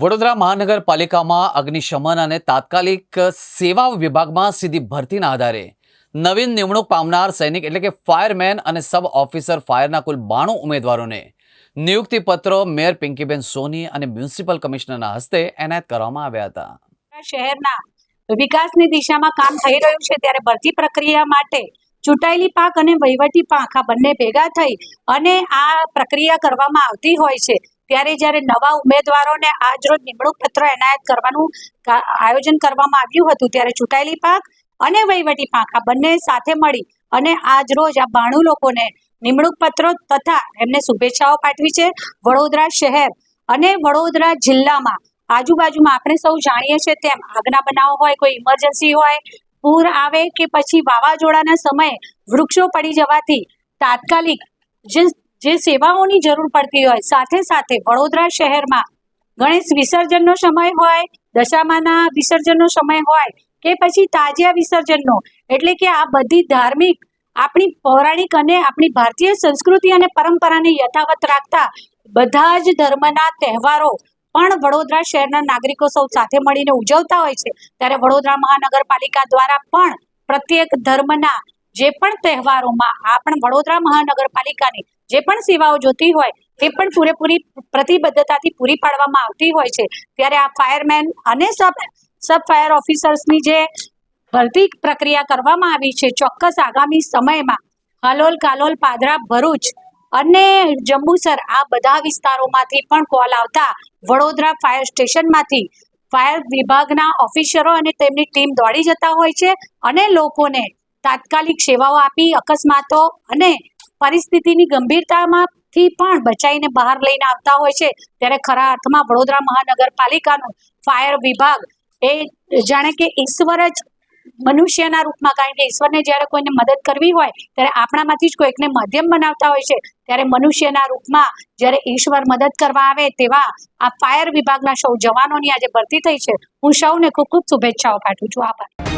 વડોદરા મહાનગરપાલિકામાં અગ્નિશમન અને તાત્કાલિક સેવા વિભાગમાં સીધી ભરતીના આધારે નવીન નિમણૂક પામનાર સૈનિક એટલે કે ફાયરમેન અને સબ ઓફિસર ફાયરના કુલ બાણું ઉમેદવારોને નિયુક્તિ પત્રો મેયર પિંકીબેન સોની અને મ્યુનિસિપલ કમિશનરના હસ્તે એનાયત કરવામાં આવ્યા હતા. શહેરના વિકાસની દિશામાં કામ થઈ રહ્યું છે ત્યારે ભરતી પ્રક્રિયા માટે ચૂંટાયેલી પાક અને વહીવટી પાક આ બંને ભેગા થઈ અને આ પ્રક્રિયા કરવામાં આવતી હોય છે. ત્યારે જ્યારે નવા ઉમેદવારોને આજ રોજ નિમણૂક પત્ર એનાયત કરવાનું આયોજન કરવામાં આવ્યું હતું, ત્યારે ચૂંટાયેલી પાક અને વહીવટી પાક આ બંને સાથે મળી અને આજ રોજ આ બાણું લોકોને નિમણૂક પત્રો તથા એમને શુભેચ્છાઓ પાઠવી છે. વડોદરા શહેર અને વડોદરા જિલ્લામાં આજુબાજુમાં આપણે સૌ જાણીએ છીએ તેમ આગના બનાવ હોય, કોઈ ઇમરજન્સી હોય, પૂર આવે કે પછી વાવાઝોડાના સમયે વૃક્ષો પડી જવાથી તાત્કાલિક જે જે સેવાઓની જરૂર પડતી હોય. સાથે સાથે વડોદરા શહેરમાં ગણેશ વિસર્જનનો સમય હોય, દશામાના વિસર્જનનો સમય હોય કે પછી તાજિયા વિસર્જનનો. એટલે કે આ બધી ધાર્મિક, આપણી પૌરાણિક અને આપણી ભારતીય સંસ્કૃતિ અને પરંપરાને યથાવત રાખતા બધા જ ધર્મના તહેવારો પણ વડોદરા શહેરના નાગરિકો સૌ સાથે મળીને ઉજવતા હોય છે. ત્યારે વડોદરા મહાનગરપાલિકા દ્વારા પણ પ્રત્યેક ધર્મના જે પણ તહેવારોમાં આ પણ વડોદરા મહાનગરપાલિકાની જે પણ સેવાઓ જોતી હોય, તે પણ પૂરેપૂરી પ્રતિબદ્ધતાથી પૂરી પાડવામાં આવતી હોય છે. ત્યારે આ ફાયરમેન અને સબ સબ ફાયર ઓફિસર્સની જે ભરતી પ્રક્રિયા કરવામાં આવી છે, ચોક્કસ આગામી સમયમાં હલોલ કાલોલ, પાદરા, ભરૂચ અને જંબુસર આ બધા વિસ્તારોમાંથી પણ કોલ આવતા વડોદરા ફાયર સ્ટેશનમાંથી ફાયર વિભાગના ઓફિસરો અને તેમની ટીમ દોડી જતા હોય છે અને લોકોને તાત્કાલિક સેવાઓ આપી, અકસ્માતો અને પરિસ્થિતિની ગંભીરતામાંથી પણ બચાવીને બહાર લઈને આવતા હોય છે. ત્યારે ખરા અર્થમાં વડોદરા મહાનગરપાલિકાનું ફાયર વિભાગ એ જાણે કે ઈશ્વર જ મનુષ્યના રૂપમાં કારણ કે ઈશ્વરને જ્યારે કોઈને મદદ કરવી હોય, ત્યારે આપણામાંથી જ કોઈકને માધ્યમ બનાવતા હોય છે. ત્યારે મનુષ્યના રૂપમાં જ્યારે ઈશ્વર મદદ કરવા આવે તેવા આ ફાયર વિભાગના સૌ જવાનોની આજે ભરતી થઈ છે. હું સૌને ખૂબ ખૂબ શુભેચ્છાઓ પાઠવું છું. આભાર.